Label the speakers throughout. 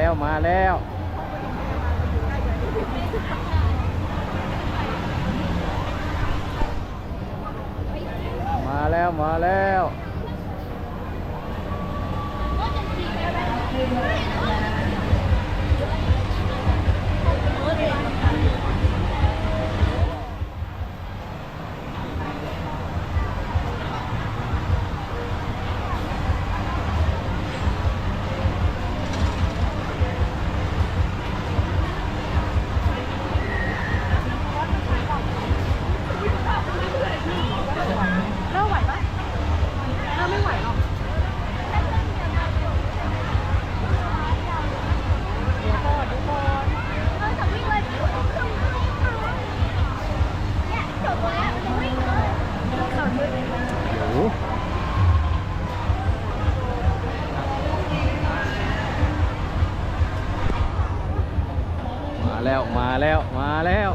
Speaker 1: แล้วมาแล้วมาแล้ว มาแล้ว
Speaker 2: เริ่มไหวปะเริ่มไม่ไหวหรอกเดี๋ยวก่อนเดี๋ยวก่อน
Speaker 1: โอ้โหมาแล้วมาแล้วมาแล้ว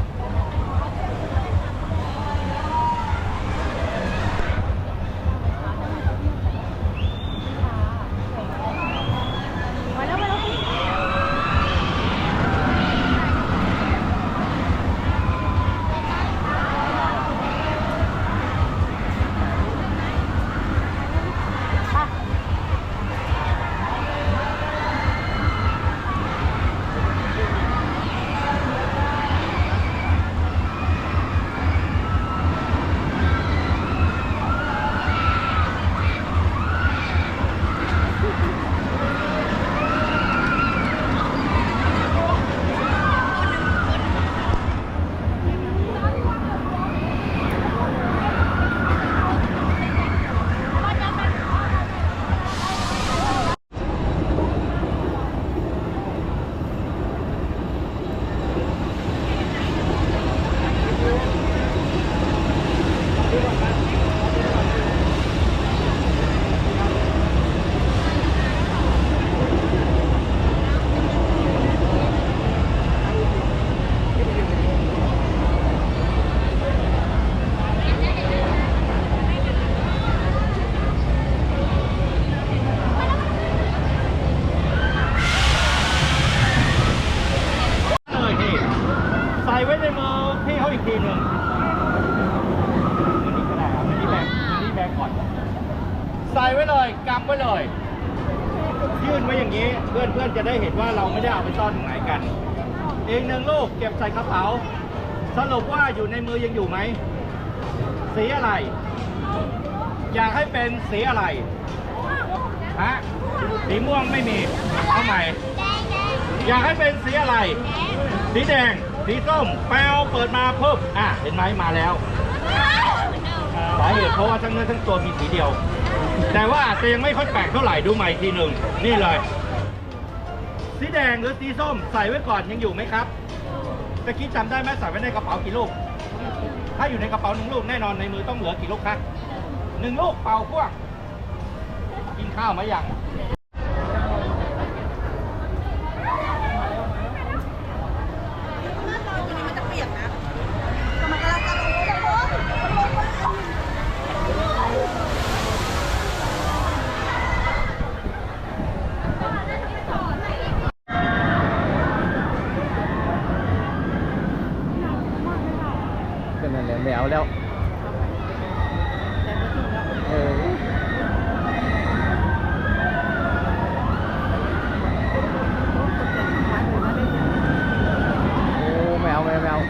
Speaker 3: ใส่ไว้ในมือพี่เขาอีกทีหนึ่งอันนี้ก็ได้ครับอันนี้แบงอันนี้แบงก่อน ใส่ไว้เลยกำไว้เลย ยื่นไว้อย่างนี้ เพื่อนเพื่อนๆจะได้เห็นว่าเราไม่ได้เอาไปซ่อนตรงไหนกัน อีกหนึ่งลูกเก็บใส่กระเป๋า สรุปว่าอยู่ในมือยังอยู่ไหม สีอะไร อยากให้เป็นสีอะไร ฮะ สีม่วงไม่มี เอาใหม่ อยากให้เป็นสีอะไร สีแดง สีส้ม แปลวเปิดมาปุ๊บอะ เห็นไหมมาแล้ว สาเหตุเพราะว่าทั้งเนื้อทั้งตัวมีสีเดียว แต่ว่าอาจจะยังไม่ค่อยแปลกเท่าไหร่ดูใหม่ทีหนึ่งนี่เลย สีแดงหรือสีส้มใส่ไว้ก่อนยังอยู่ไหมครับตะกี้จำได้ไหมใส่ไว้ในกระเป๋ากี่ลูก ถ้าอยู่ในกระเป๋าหนึ่งลูกแน่นอนในมือต้องเหลือกี่ลูกครับหนึ่งลูกเป่าพวกกินข้าวไหมยัง
Speaker 1: แหละไม่เอาแล้วเออโอ้ไม่เอาไม่เอาไม่เอา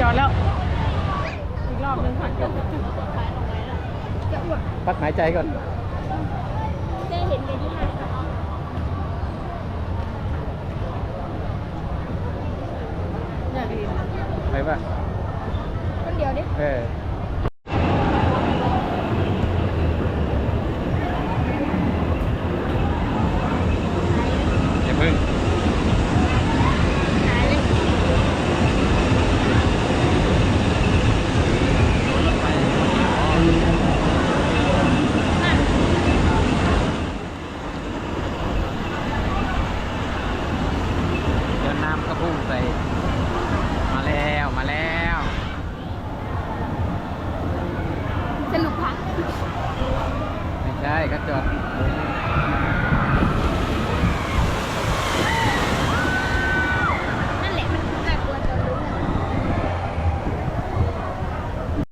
Speaker 1: จอดแล้ว
Speaker 2: อีกรอบหนึงค่ะ
Speaker 1: พักหายใจก่อน
Speaker 2: ได้เห็นเลยที่ห้าอยากเห็น
Speaker 1: ไปป่ะ
Speaker 2: คนเดียวดิ
Speaker 1: เออ Vui